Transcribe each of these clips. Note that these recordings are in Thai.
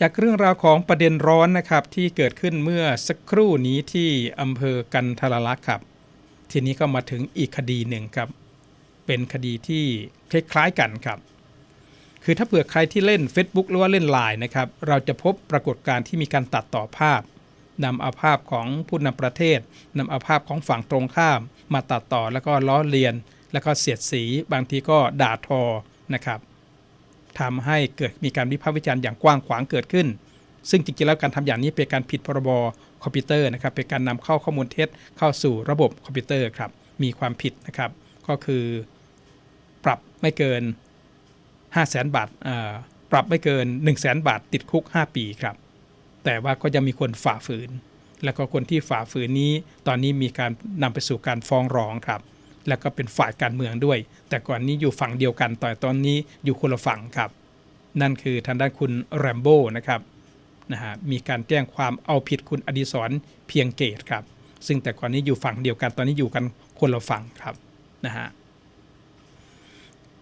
จากเรื่องราวของประเด็นร้อนนะครับที่เกิดขึ้นเมื่อสักครู่นี้ที่อำเภอกันทรลักษ์ครับ ทีนี้ก็มาถึงอีกคดีหนึ่งครับ เป็นคดีที่คล้ายๆกันครับ คือถ้าเผื่อใครที่เล่น Facebook หรือว่าเล่นไลน์นะครับ เราจะพบปรากฏการณ์ที่มีการตัดต่อภาพนำเอาภาพของผู้นำประเทศนำเอาภาพของฝั่งตรงข้าม มาตัดต่อแล้วก็ล้อเลียน แล้วก็เสียดสี บางทีก็ด่าทอนะครับ ทำให้เกิดมีการวิพากษ์วิจารณ์อย่างกว้างขวางเกิดขึ้น ซึ่งจริงๆแล้วการทำอย่างนี้เป็นการผิดพรบคอมพิวเตอร์นะครับเป็นการนำเข้าข้อมูลเท็จเข้าสู่ระบบคอมพิวเตอร์ครับมีความผิดนะครับ ก็คือปรับไม่เกิน 5 0 0แสนบาทปรับไม่เกิน 1 0 0 0 0แสนบาท ติดคุก 5 ปีครับ แต่ว่าก็ยังมีคนฝ่าฝืน แล้วก็คนที่ฝ่าฝืนนี้ ตอนนี้มีการนำไปสู่การฟ้องร้องครับ แล้วก็เป็นฝ่ายการเมืองด้วย แต่ก่อนนี้อยู่ฝั่งเดียวกันต่ตอนนี้อยู่คนละฝั่งครับ นั่นคือทางด้านคุณแรมโบ้นะครับนะฮะมีการแจ้งความเอาผิดคุณอดิศรเพียงเกตครับ ซึ่งแต่ก่อนนี้อยู่ฝั่งเดียวกันตอนนี้อยู่กันคนละฝั่งครับนะฮะ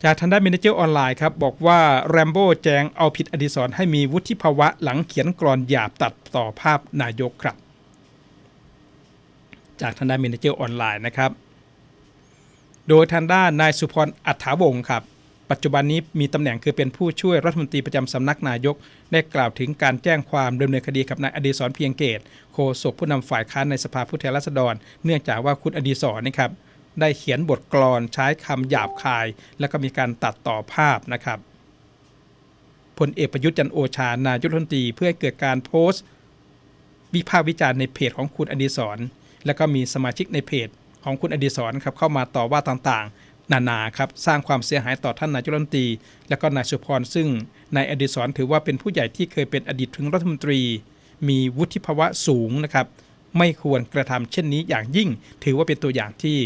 จากทางด้านเมนเจอร์ออนไลน์ครับ บอกว่าแรมโบ้แจ้งเอาผิดอดิศรให้มีวุฒิภาวะหลังเขียนกรอนหยาบตัดต่อภาพนายกครับ จากทางด้านเมนเจอร์ออนไลน์นะครับ โดยทางด้านนายสุพรอัฏฐาวงศ์ครับปัจจุบันนี้มีตำแหน่งคือเป็นผู้ช่วยรัฐมนตรีประจำสำนักนายก ได้กล่าวถึงการแจ้งความดำเนินคดีกับนายอดีศรเพียงเกตโฆษกผู้นำฝ่ายค้านในสภาผู้แทนราษฎร เนื่องจากว่าคุณอดีศรนะครับได้เขียนบทกลอนใช้คำหยาบคาย แล้วก็มีการตัดต่อภาพนะครับพลเอกประยุทธ์จันโอชานายกรัฐมนตรีเพื่อให้เกิดการโพสต์ วิพากษ์วิจารณ์ในเพจของคุณอดีศร แล้วก็มีสมาชิกในเพจ ของคุณอดีศรครับเข้ามาต่อว่าต่างๆ นานาครับสร้างความเสียหายต่อท่านนายกรัฐมนตรี และก็นายสุพรซึ่งนายอดีศรถือว่าเป็นผู้ใหญ่ที่เคยเป็นอดีตถึงรัฐมนตรี มีวุฒิภาวะสูงนะครับ ไม่ควรกระทำเช่นนี้อย่างยิ่ง ถือว่าเป็นตัวอย่างที่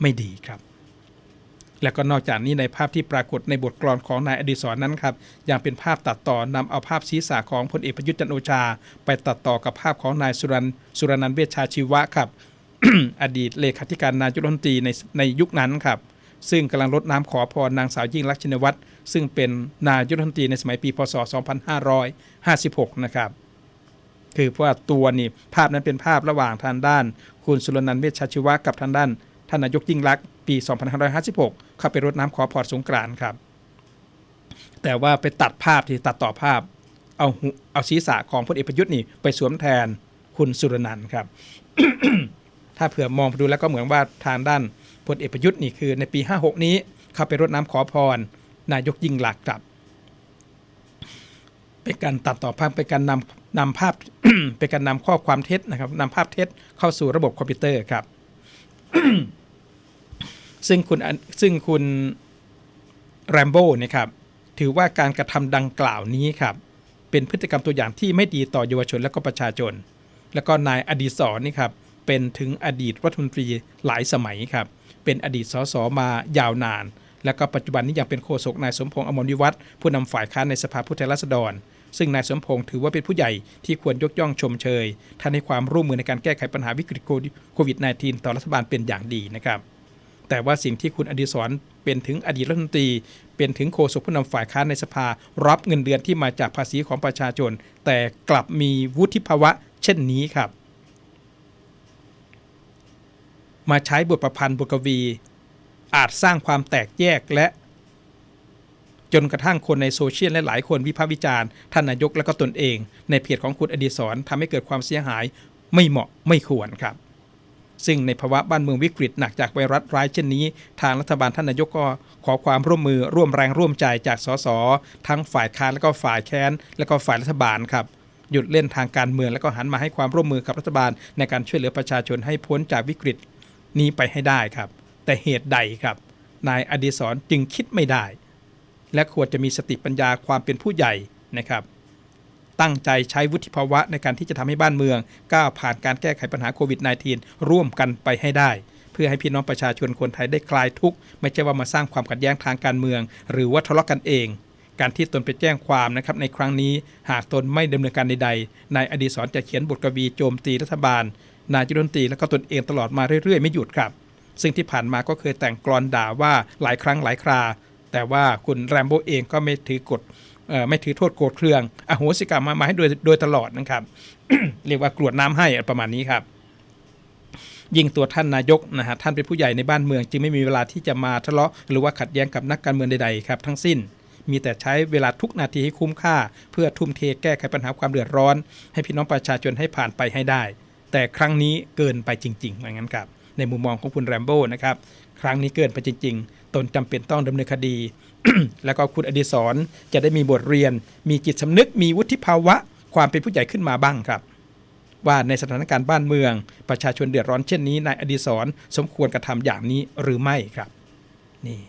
ไม่ดีครับและก็นอกจากนี้ในภาพที่ปรากฏในบทกลอนของนายอดีศรนั้นครับยังเป็นภาพตัดต่อนำเอาภาพศีรษะของพลเอกประยุทธ์จันโอชา ไปตัดต่อกับภาพของนายสุรันสุรนันเวชชาชีวะครับ อดีตเลขาธิการนายกรัฐมนตรีในในยุคนั้นครับ ซึ่งกำลังรดน้ำขอพรนางสาวยิ่งลักษณ์ชินวัตรซึ่งเป็นนายกรัฐมนตรีในสมัยปีพศ 2556 นะครับ คือเพราะว่าตัวนี่ภาพนั้นเป็นภาพระหว่างทางด้าน คุณสุรนันท์เวชชาชีวะกับทางด้านท่านนายกยิ่งลักษณ์ปี 2556 เข้าไปรดน้ำขอพรสงกรานต์ครับ แต่ว่าไปตัดภาพที่ตัดต่อภาพ เอาเอาศีรษะของพลเอกประยุทธ์นี่ไปสวมแทนคุณสุรนันท์ครับ ถ้าเผื่อมองไปดูแล้วก็เหมือนว่าทางด้านพลเอกประยุทธ์นี่คือในปี 56 นี้เข้าไปรดน้ำขอพร นายกยิ่งลักษณ์ครับ เป็นการตัดต่อภาพเป็นการนำนำภาพเป็นการนำข้อความเท็จนะครับนำภาพเท็จเข้าสู่ระบบคอมพิวเตอร์ครับ ซึ่งคุณซึ่งคุณแรมโบ้นี่ครับถือว่าการกระทำดังกล่าวนี้ครับเป็นพฤติกรรมตัวอย่างที่ไม่ดีต่อเยาวชนและก็ประชาชน แล้วก็นายอดีศรนี่ครับ เป็นถึงอดีตรัฐมนตรีหลายสมัยครับ เป็นอดีตสสมายาวนาน แล้วก็ปัจจุบันนี้ยังเป็นโฆษกนายสมพงษ์อมรวิวัฒน์ผู้นำฝ่ายค้านในสภาผู้แทนราษฎร ซึ่งนายสมพงษ์ถือว่าเป็นผู้ใหญ่ที่ควรยกย่องชมเชยท่านให้ความร่วมมือในการแก้ไขปัญหาวิกฤตโควิด -19 ต่อรัฐบาลเป็นอย่างดีนะครับแต่ว่าสิ่งที่คุณอดีศรเป็นถึงอดีตรัฐมนตรี เป็นถึงโฆษกผู้นำฝ่ายค้านในสภา รับเงินเดือนที่มาจากภาษีของประชาชน แต่กลับมีวุฒิภาวะเช่นนี้ครับ มาใช้บทประพันธ์บทกวี อาจสร้างความแตกแยกและ จนกระทั่งคนในโซเชียลและหลายคนวิพากษ์วิจารณ์ท่านนายกและก็ตนเอง ในเพจของคุณอดีศรทำให้เกิดความเสียหายไม่เหมาะไม่ควรครับ ซึ่งในภาวะบ้านเมืองวิกฤตหนักจากไวรัสร้ายเช่นนี้ ทางรัฐบาลท่านนายกก็ขอความร่วมมือร่วมแรงร่วมใจจากสสทั้งฝ่ายค้านและก็ฝ่ายแค้นและก็ฝ่ายรัฐบาลครับหยุดเล่นทางการเมืองแล้วก็หันมาให้ความร่วมมือกับรัฐบาลในการช่วยเหลือประชาชนให้พ้นจากวิกฤต นี้ไปให้ได้ครับ แต่เหตุใดครับ นายอดีศรจึงคิดไม่ได้ และควรจะมีสติปัญญาความเป็นผู้ใหญ่นะครับ ตั้งใจใช้วุฒิภาวะในการที่จะทำให้บ้านเมืองก้าวผ่านการแก้ไขปัญหาโควิด -19 ร่วมกันไปให้ได้เพื่อให้พี่น้องประชาชนคนไทยได้คลายทุกข์ไม่ใช่ว่ามาสร้างความขัดแย้งทางการเมือง หรือว่าทะเลาะกันเอง การที่ตนไปแจ้งความนะครับในครั้งนี้ หากตนไม่ดำเนินการใดๆนายอดีศรจะเขียนบทกวีโจมตีรัฐบาล นายจุลนตรีและก็ตนเองตลอดมาเรื่อยๆ ไม่หยุดครับ ซึ่งที่ผ่านมาก็เคยแต่งกลอนด่าว่าหลายครั้งหลายครา แต่ว่าคุณแรมโบ้เองก็ไม่ถือกฎไม่ถือโทษโกรธเคืองอโหสิกรรมมามาให้โดยโดยตลอดนะครับ เรียกว่ากรวดน้ำให้ประมาณนี้ครับยิ่งตัวท่านนายกนะฮะท่านเป็นผู้ใหญ่ในบ้านเมือง จึงไม่มีเวลาที่จะมาทะเลาะหรือว่าขัดแย้งกับนักการเมืองใดๆครับทั้งสิ้น มีแต่ใช้เวลาทุกนาทีให้คุ้มค่า เพื่อทุ่มเทแก้ไขปัญหาความเดือดร้อน ให้พี่น้องประชาชนให้ผ่านไปให้ได้ แต่ครั้งนี้เกินไปจริงๆว่างั้นครับ ในมุมมองของคุณแรมโบ้นะครับครั้งนี้เกินไปจริงๆ ตนจำเป็นต้องดำเนินคดี แล้วก็คุณอดิศรจะได้มีบทเรียน มีจิตสำนึก มีวุฒิภาวะ ความเป็นผู้ใหญ่ขึ้นมาบ้างครับ ว่าในสถานการณ์บ้านเมือง ประชาชนเดือดร้อนเช่นนี้นายอดิศรสมควรกระทำอย่างนี้หรือไม่ครับ นี่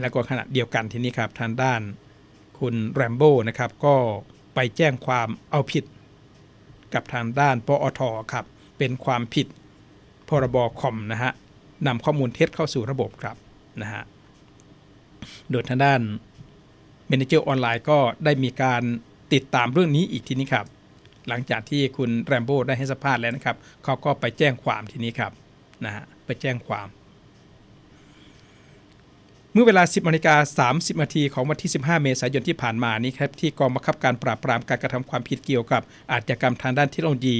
แล้วก็ขณะเดียวกันทีนี้ครับทางด้าน คุณแรมโบ้นะครับก็ไปแจ้งความเอาผิด กับทางด้านปอทครับ เป็นความผิดพรบคอมนะฮะนำข้อมูลเท็จเข้าสู่ระบบครับนะฮะโดยทางด้านเมนเจอร์ออนไลน์ก็ได้มีการติดตามเรื่องนี้อีกทีนี้ครับ หลังจากที่คุณแรมโบ้ได้ให้สัมภาษณ์แล้วนะครับ เขาก็ไปแจ้งความทีนี้ครับนะฮะไปแจ้งความ เมื่อเวลา 10นาฬิกา30นาทีของวันที่ 15 เมษายนที่ผ่านมานี้ครับที่กองบังคับการปราบปรามการกระทำความผิดเกี่ยวกับ อาชญากรรมทางด้านเทคโนโลยี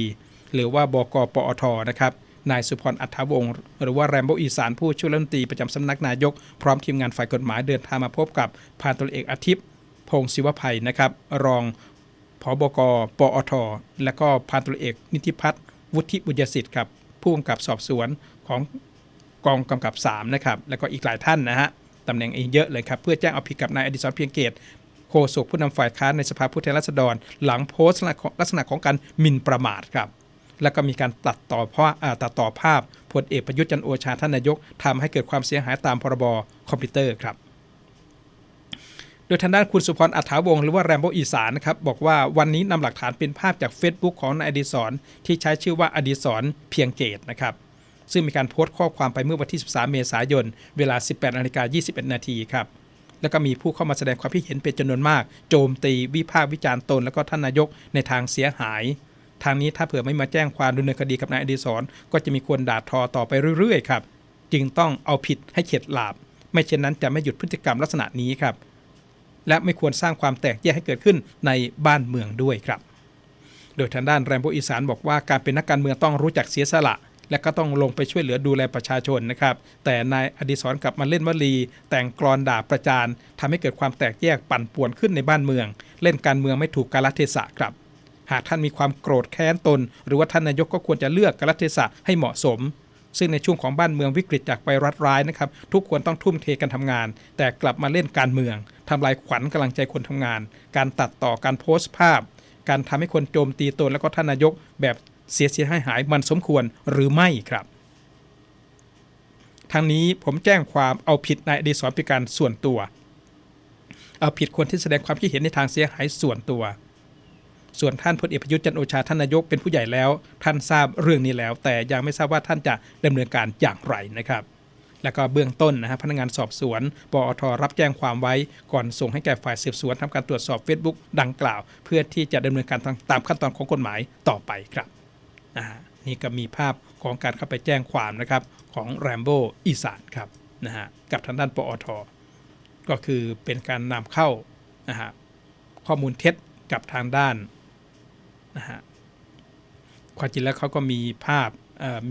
หรือว่าบกปอทนะครับนายสุพรอัฐวงศ์หรือว่าแรมโบอีสานผู้ช่วยรัฐมนตรีประจำสำนักนายก พร้อมทีมงานฝ่ายกฎหมายเดินทางมาพบกับพันตำรวจเอกอาทิตย์พงศิวภัยนะครับ รองผบกปอท และก็พันตำรวจเอกนิติพัฒน์วุฒิบุญยสิทธิ์ครับผู้กำกับสอบสวนของกองกำกับ 3 นะครับ แล้วก็อีกหลายท่านนะฮะ ตำแหน่งเองเยอะเลยครับ เพื่อแจ้งเอาผิดกับนายอดิศรเพียงเกตโฆษกผู้นำฝ่ายค้านในสภาผู้แทนราษฎร หลังโพสต์ลักษณะของการหมิ่นประมาทครับแล้วก็มีการตัดต่อเพราะอ่าตัดต่อภาพพลเอกประยุทธ์จันโอชาท่านนายกทำให้เกิดความเสียหายตามพรบคอมพิวเตอร์ครับ โดยทางด้านคุณสุพรอัฐาวงหรือว่าแรมโบอีสานนะครับบอกว่าวันนี้นำหลักฐานเป็นภาพจาก Facebook ของนายอดิศรที่ใช้ชื่อว่าอดิศรเพียงเกตนะครับ ซึ่งมีการโพสต์ข้อความไปเมื่อวันที่ 13 เมษายน เวลา 18นาฬิกา21 นาทีครับแล้วก็มีผู้เข้ามาแสดงความคิดเห็นเป็นจำนวนมาก โจมตีวิพากษ์วิจารณ์ตน แล้วก็ท่านนายกในทางเสียหาย ทางนี้ถ้าเผื่อไม่มาแจ้งความดำเนินคดีกับนายอดิศรก็จะมีคนด่าทอต่อไปเรื่อยๆครับจึงต้องเอาผิดให้เข็ดหลาบ ไม่เช่นนั้นจะไม่หยุดพฤติกรรมลักษณะนี้ครับ และไม่ควรสร้างความแตกแยกให้เกิดขึ้นในบ้านเมืองด้วยครับ โดยทางด้านแรมโบอีสานบอกว่าการเป็นนักการเมืองต้องรู้จักเสียสละ และก็ต้องลงไปช่วยเหลือดูแลประชาชนนะครับ แต่นายอดิศรกลับมาเล่นวลี แต่งกรอนด่าประจานทำให้เกิดความแตกแยกปั่นป่วนขึ้นในบ้านเมือง เล่นการเมืองไม่ถูกกาลเทศะครับหากท่านมีความโกรธแค้นตน หรือว่าท่านนายกก็ควรจะเลือกกาลเทศะให้เหมาะสม ซึ่งในช่วงของบ้านเมืองวิกฤตจากไวรัสร้ายนะครับ ทุกคนต้องทุ่มเทกันทำงาน แต่กลับมาเล่นการเมืองทำลายขวัญกำลังใจคนทำงาน การตัดต่อการโพสต์ภาพ การทำให้คนโจมตีตนแล้วก็ท่านนายกแบบ เสียเสียหายหายมันสมควรหรือไม่ครับทางนี้ผมแจ้งความเอาผิดนายอดีศรเป็นการส่วนตัว เอาผิดคนที่แสดงความคิดเห็นในทางเสียหายส่วนตัว ส่วนท่านพลเอกประยุทธ์จันโอชาท่านนายกเป็นผู้ใหญ่แล้ว ท่านทราบเรื่องนี้แล้ว แต่ยังไม่ทราบว่าท่านจะดำเนินการอย่างไรนะครับ แล้วก็เบื้องต้นนะฮะพนักงานสอบสวนปอทรับแจ้งความไว้ก่อนส่งให้แก่ฝ่ายสืบสวนทำการตรวจสอบ Facebook ดังกล่าว เพื่อที่จะดำเนินการตามขั้นตอนของกฎหมายต่อไปครับ นะฮะนี่ก็มีภาพของการเข้าไปแจ้งความนะครับของแรมโบ้อีสานครับนะฮะกับทางด้านปอทก็คือเป็นการนำเข้านะฮะข้อมูลเท็จกับทางด้านนะฮะความจริงแล้วเขาก็มีภาพ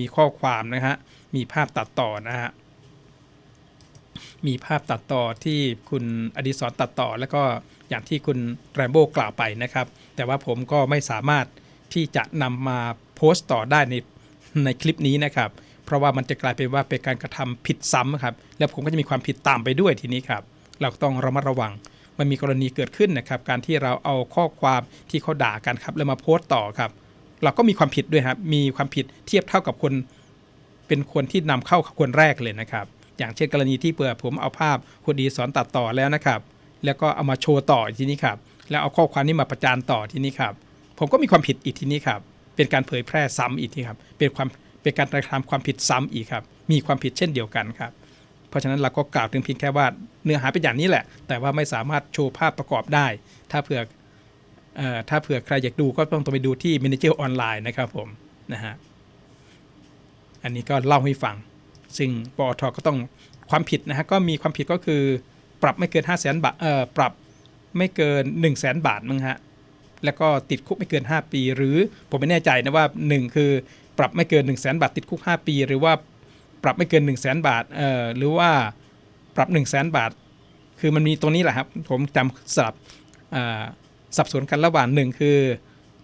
มีข้อความนะฮะมีภาพตัดต่อนะฮะมีภาพตัดต่อที่คุณอดิศรตัดต่อ แล้วก็อย่างที่คุณแรมโบ้กล่าวไปนะครับ แต่ว่าผมก็ไม่สามารถที่จะนำมา พสต์ต่อได้ในในคลิปนี้นะครับ เพราะว่ามันจะกลายเป็นว่าเป็นการกระทำผิดซ้ำครับ แล้วผมก็จะมีความผิดตามไปด้วยทีนี้ครับ เราต้องระมัดระวัง มันมีกรณีเกิดขึ้นนะครับ การที่เราเอาข้อความที่เขาด่ากันครับ แล้วมาโพสต์ต่อครับ เราก็มีความผิดด้วยครับ มีความผิดเทียบเท่ากับคนเป็นคนที่นำเข้าคนแรกเลยนะครับ อย่างเช่นกรณีที่เปิดผมเอาภาพคุณดีสอนตัดต่อแล้วนะครับ แล้วก็เอามาโชว์ต่ออีกทีนี้ครับ แล้วเอาข้อความนี้มาประจานต่อทีนี้ครับ ผมก็มีความผิดอีกทีนี้ครับ เป็นการเผยแพร่ซ้ำอีกทีครับ เป็นความเป็นการกระทำความผิดซ้ำอีกครับ มีความผิดเช่นเดียวกันครับ เพราะฉะนั้นเราก็กล่าวถึงเพียงแค่ว่าเนื้อหาเป็นอย่างนี้แหละ แต่ว่าไม่สามารถโชว์ภาพประกอบได้ ถ้าเผื่ออถ้าเผื่อใครอยากดูก็ต้องไปดูที่ Manager ออนไลน์นะครับผมนะฮะอันนี้ก็เล่าให้ฟัง ซึ่งปอทก็ต้องความผิดนะฮะก็มีความผิดก็คือปรับไม่เกิน 5 0 0 0 0 0บาทเอ่อปรับไม่เกิน 1 0 0 0 0แสนบาทมั้งฮะ แล้วก็ติดคุกไม่เกิน 5 ปี หรือผมไม่แน่ใจนะว่า 1 คือปรับไม่เกิน 1 0 0 0 0แสนบาท ติดคุก 5 ปี หรือว่าปรับไม่เกิน 1 0 0 0 0แสนบาทเอ่อหรือว่าปรับ 1 0 0 0 0แสนบาท คือมันมีตรงนี้แหละครับ ผมจำสลับอ่าสับสนกันระหว่างหนึ่งคือ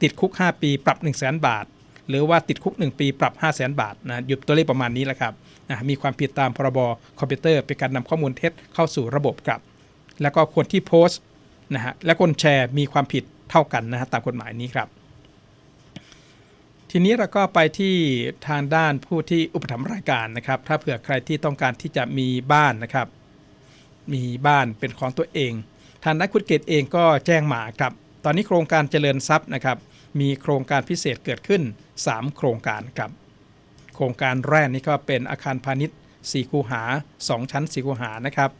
ติดคุก 5 ปี ปรับ 1 0 0 0 0แสนบาท หรือว่าติดคุก 1 ปี ปรับ 5 0 0แสนบาทนะอยู่ตัวเลขประมาณนี้แหละครับนะมีความผิดตามพรบคอมพิวเตอร์เป็นการนำข้อมูลเท็จเข้าสู่ระบบครับ แล้วก็คนที่โพสต์นะฮะและคนแชร์มีความผิด เท่ากันนะฮะตามกฎหมายนี้ครับ ทีนี้เราก็ไปที่ทางด้านผู้ที่อุปถัมภ์รายการนะครับ ถ้าเผื่อใครที่ต้องการที่จะมีบ้านนะครับ มีบ้านเป็นของตัวเอง ทางนักคุณเกตเองก็แจ้งมาครับ ตอนนี้โครงการเจริญทรัพย์นะครับ มีโครงการพิเศษเกิดขึ้น 3 โครงการครับ โครงการแรกนี่ก็เป็นอาคารพาณิชย์4คูหา 2 ชั้น 4 คูหานะครับ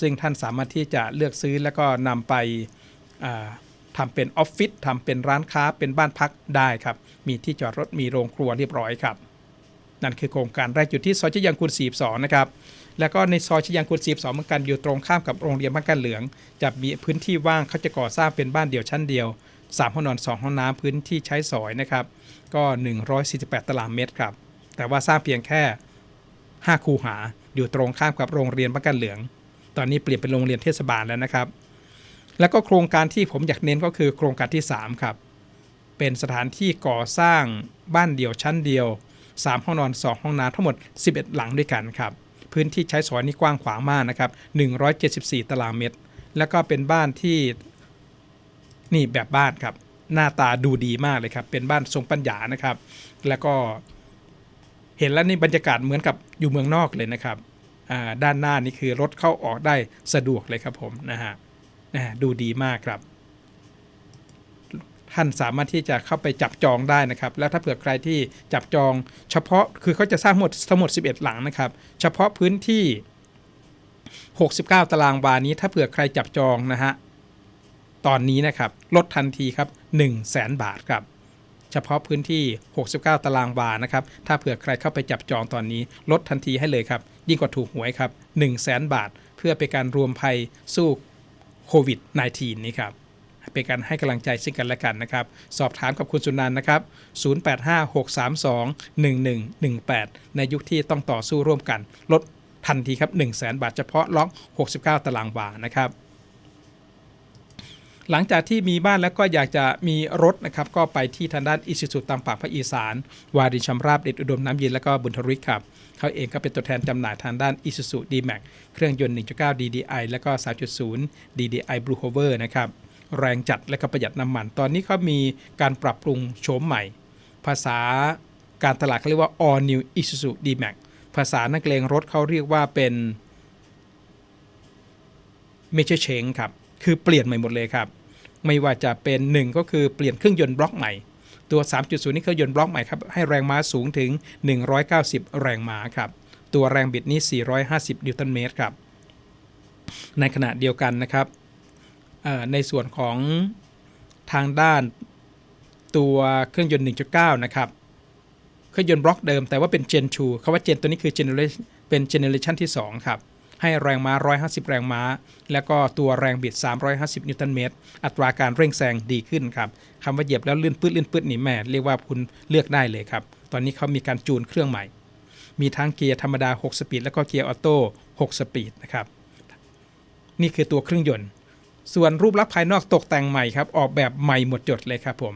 ซึ่งท่านสามารถที่จะเลือกซื้อแล้วก็นำไป ทำเป็นออฟฟิศทำเป็นร้านค้าเป็นบ้านพักได้ครับ มีที่จอดรถมีโรงครัวเรียบร้อยครับ นั่นคือโครงการแรกอยู่ที่ซอยชยังกุล42 นะครับ แล้วก็ในซอยชยังกุล42เหมือนกันอยู่ตรงข้ามกับโรงเรียนบ้านกันเหลือง จะมีพื้นที่ว่างเขาจะก่อสร้างเป็นบ้านเดี่ยวชั้นเดียว3ห้องนอน 2 ห้องน้ำพื้นที่ใช้สอยนะครับ ก็ 148 ตารางเมตรครับ แต่ว่าสร้างเพียงแค่ 5 คูหาอยู่ตรงข้ามกับโรงเรียนบ้านกันเหลือง ตอนนี้เปลี่ยนเป็นโรงเรียนเทศบาลแล้วนะครับ แล้วก็โครงการที่ผมอยากเน้นก็คือโครงการที่ 3 ครับ เป็นสถานที่ก่อสร้างบ้านเดี่ยวชั้นเดียว 3 ห้องนอน 2 ห้องน้ำทั้งหมด 11 หลังด้วยกันครับ พื้นที่ใช้สอยนี่กว้างขวางมากนะครับ 174 ตารางเมตร แล้วก็เป็นบ้านที่นี่แบบบ้านครับ หน้าตาดูดีมากเลยครับ เป็นบ้านทรงปัญญานะครับ แล้วก็เห็นแล้วนี่บรรยากาศเหมือนกับอยู่เมืองนอกเลยนะครับ ด้านหน้านี่คือรถเข้าออกได้สะดวกเลยครับผมนะฮะ นะดูดีมากครับ ท่านสามารถที่จะเข้าไปจับจองได้นะครับ แล้วถ้าเผื่อใครที่จับจอง เฉพาะคือเขาจะสร้างหมดทั้งหมด 11 หลังนะครับ เฉพาะพื้นที่ 69 ตารางวานี้ถ้าเผื่อใครจับจองนะฮะตอนนี้นะครับลดทันทีครับ 1 0 0 0 0แสนบาทครับเฉพาะพื้นที่ 69 ตารางวานะครับ ถ้าเผื่อใครเข้าไปจับจองตอนนี้ ลดทันทีให้เลยครับ ยิ่งกว่าถูกหวยครับ 1 0 0 0 0แสนบาท เพื่อเป็นการรวมภัยสู้ โควิด -19 นี้ครับเป็นการให้กำลังใจซึ่งกันและกันนะครับ สอบถามกับคุณสุนันนะครับ 0856321118 ในยุคที่ต้องต่อสู้ร่วมกัน ลดทันทีครับ 1 0 0 0 0แบาทเฉพาะล็อก 69 ตารางวานะครับ หลังจากที่มีบ้านแล้วก็อยากจะมีรถนะครับก็ไปที่ทางด้านอิชิสุตามปากภาคอีสาน วารินชำราบเด็ดอุดมน้ำเย็นแล้วก็บุญทริกครับเขาเองก็เป็นตัวแทนจำหน่ายทางด้าน Isuzu D-Max เครื่องยนต์ 1.9 DDI แล้วก็ 3.0 DDI Blue Hover นะครับแรงจัดและก็ประหยัดน้ำมัน ตอนนี้เขามีการปรับปรุงโฉมใหม่ ภาษาการตลาดเขาเรียกว่า All New Isuzu D-Max ภาษานักเลงรถเขาเรียกว่าเป็น Major Change ครับ คือเปลี่ยนใหม่หมดเลยครับ ไม่ว่าจะเป็น 1 ก็คือเปลี่ยนเครื่องยนต์บล็อกใหม่ ตัว 3.0 นี่เครื่องยนต์บล็อกใหม่ครับ ให้แรงม้าสูงถึง 190 แรงม้าครับ ตัวแรงบิดนี้ 450 นิวตันเมตรครับ ในขณะเดียวกันนะครับ ในส่วนของทางด้านตัวเครื่องยนต์ 1.9 นะครับเครื่องยนต์บล็อกเดิมแต่ว่าเป็น Gen 2คำว่า Gen ตัวนี้คือ Generation เป็น Generation ที่ 2 ครับ ให้แรงม้า 150 แรงม้า แล้วก็ตัวแรงบิด 350 นิวตันเมตร อัตราการเร่งแซงดีขึ้นครับคำว่าเหยียบแล้วลื่นปื้ดลื่นปื้ดนี่แม่เรียกว่าคุณเลือกได้เลยครับ ตอนนี้เขามีการจูนเครื่องใหม่ มีทั้งเกียร์ธรรมดา 6 สปีด แล้วก็เกียร์ออโต้ 6 สปีดนะครับ นี่คือตัวเครื่องยนต์ ส่วนรูปลักษณ์ภายนอกตกแต่งใหม่ครับ ออกแบบใหม่หมดจดเลยครับผม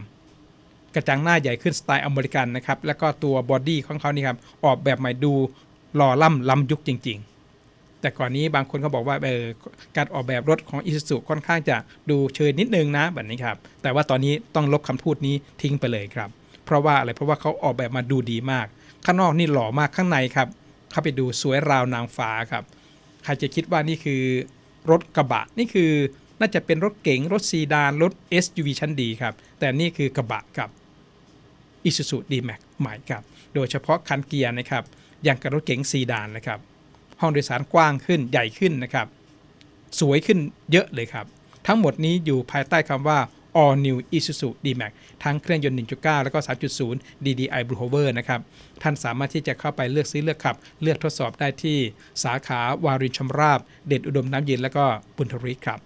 กระจังหน้าใหญ่ขึ้นสไตล์อเมริกันนะครับ แล้วก็ตัวบอดี้ของเขานี่ครับ ออกแบบใหม่ดูหล่อล่ำล้ำยุคจริง ๆ แต่ก่อนนี้บางคนก็บอกว่าเออการออกแบบรถของ i s u z u ค่อนข้างจะดูเชยนิดนึงนะแบบนี้ครับแต่ว่าตอนนี้ต้องลบคำพูดนี้ทิ้งไปเลยครับ เพราะว่าอะไรเพราะว่าเขาออกแบบมาดูดีมาก ข้างนอกนี่หล่อมากข้างในครับเข้าไปดูสวยราวนางฟ้าครับใครจะคิดว่านี่คือรถกระบะนี่คือน่าจะเป็นรถเก๋งรถซีดานรถ SUV ชั้นดีครับ แต่นี่คือกระบะครับ Isuzu D-Max ใหม่ครับ โดยเฉพาะคันเกียร์นะครับ อย่างกับรถเก๋งซีดานนะครับ ห้องโดยสารกว้างขึ้นใหญ่ขึ้นนะครับ สวยขึ้นเยอะเลยครับ ทั้งหมดนี้อยู่ภายใต้คำว่า All New Isuzu D-Max ทั้งเครื่องยนต์ 1.9 แล้วก็ 3.0 DDI Blue Hover นะครับ ท่านสามารถที่จะเข้าไปเลือกซื้อเลือกขับ เลือกทดสอบได้ที่สาขาวารินชำราบ เด็ดอุดมน้ำเย็นแล้วก็บุญทริกครับ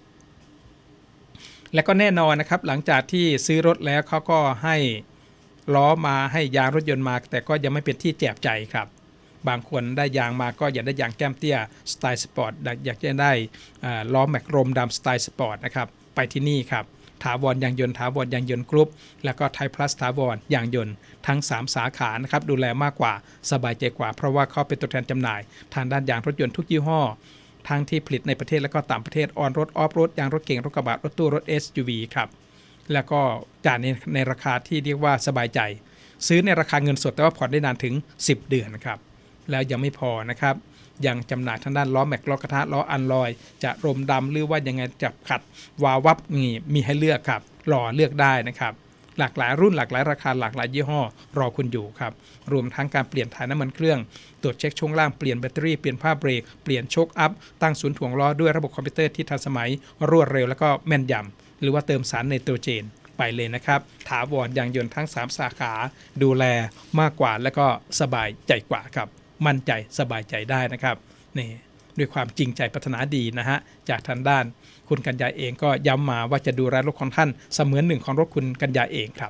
และก็แน่นอนนะครับ หลังจากที่ซื้อรถแล้วเขาก็ให้ล้อมาให้ยางรถยนต์มา แต่ก็ยังไม่เป็นที่แจบใจครับ บางคนได้ยางมาก็อยากได้ยางแก้มเตี้ยสไตล์สปอร์ตอยากจะได้ล้อแม็กรมดำสไตล์สปอร์ตนะครับไปที่นี่ครับถาวรยางยนต์ถาวรยางยนต์กรุ๊ปแล้วก็ไทยพลัสถาวรยางยนต์ทั้ง 3 สาขานะครับดูแลมากกว่าสบายใจกว่า เพราะว่าเขาเป็นตัวแทนจำหน่าย ทางด้านยางรถยนต์ทุกยี่ห้อ ทั้งที่ผลิตในประเทศและก็ต่างประเทศออนรถออฟรถยางรถเก่งรถกระบะรถตู้รถ SUV ครับแล้วก็จ่ายในในราคาที่เรียกว่าสบายใจ ซื้อในราคาเงินสดแต่ว่าผ่อนได้นานถึง 10 เดือนนะครับ แล้วยังไม่พอนะครับ ยังจำหน่ายทางด้านล้อแม็กล้อกระทะล้ออันลอย จะรมดำหรือว่ายังไงจะขัด วาวับนี่มีให้เลือกครับรอเลือกได้นะครับหลากหลายรุ่นหลากหลายราคาหลากหลายยี่ห้อ รอคุณอยู่ครับ รวมทั้งการเปลี่ยนถ่ายน้ำมันเครื่อง ตรวจเช็คช่วงล่างเปลี่ยนแบตเตอรี่เปลี่ยนผ้าเบรกเปลี่ยนโชคอัพ ตั้งศูนย์ถ่วงล้อด้วยระบบคอมพิวเตอร์ที่ทันสมัย รวดเร็วแล้วก็แม่นยำหรือว่าเติมสารไนโตรเจน ไปเลยนะครับ ถาวรยางยนต์ทั้ง 3 สาขา ดูแลมากกว่าแล้วก็สบายใจกว่าครับ มั่นใจสบายใจได้นะครับนี่ด้วยความจริงใจปรารถนาดีนะฮะจากทางด้านคุณกัญญาเองก็ย้ำมาว่าจะดูแลรถของท่านเสมือนหนึ่งของรถคุณกัญญาเองครับ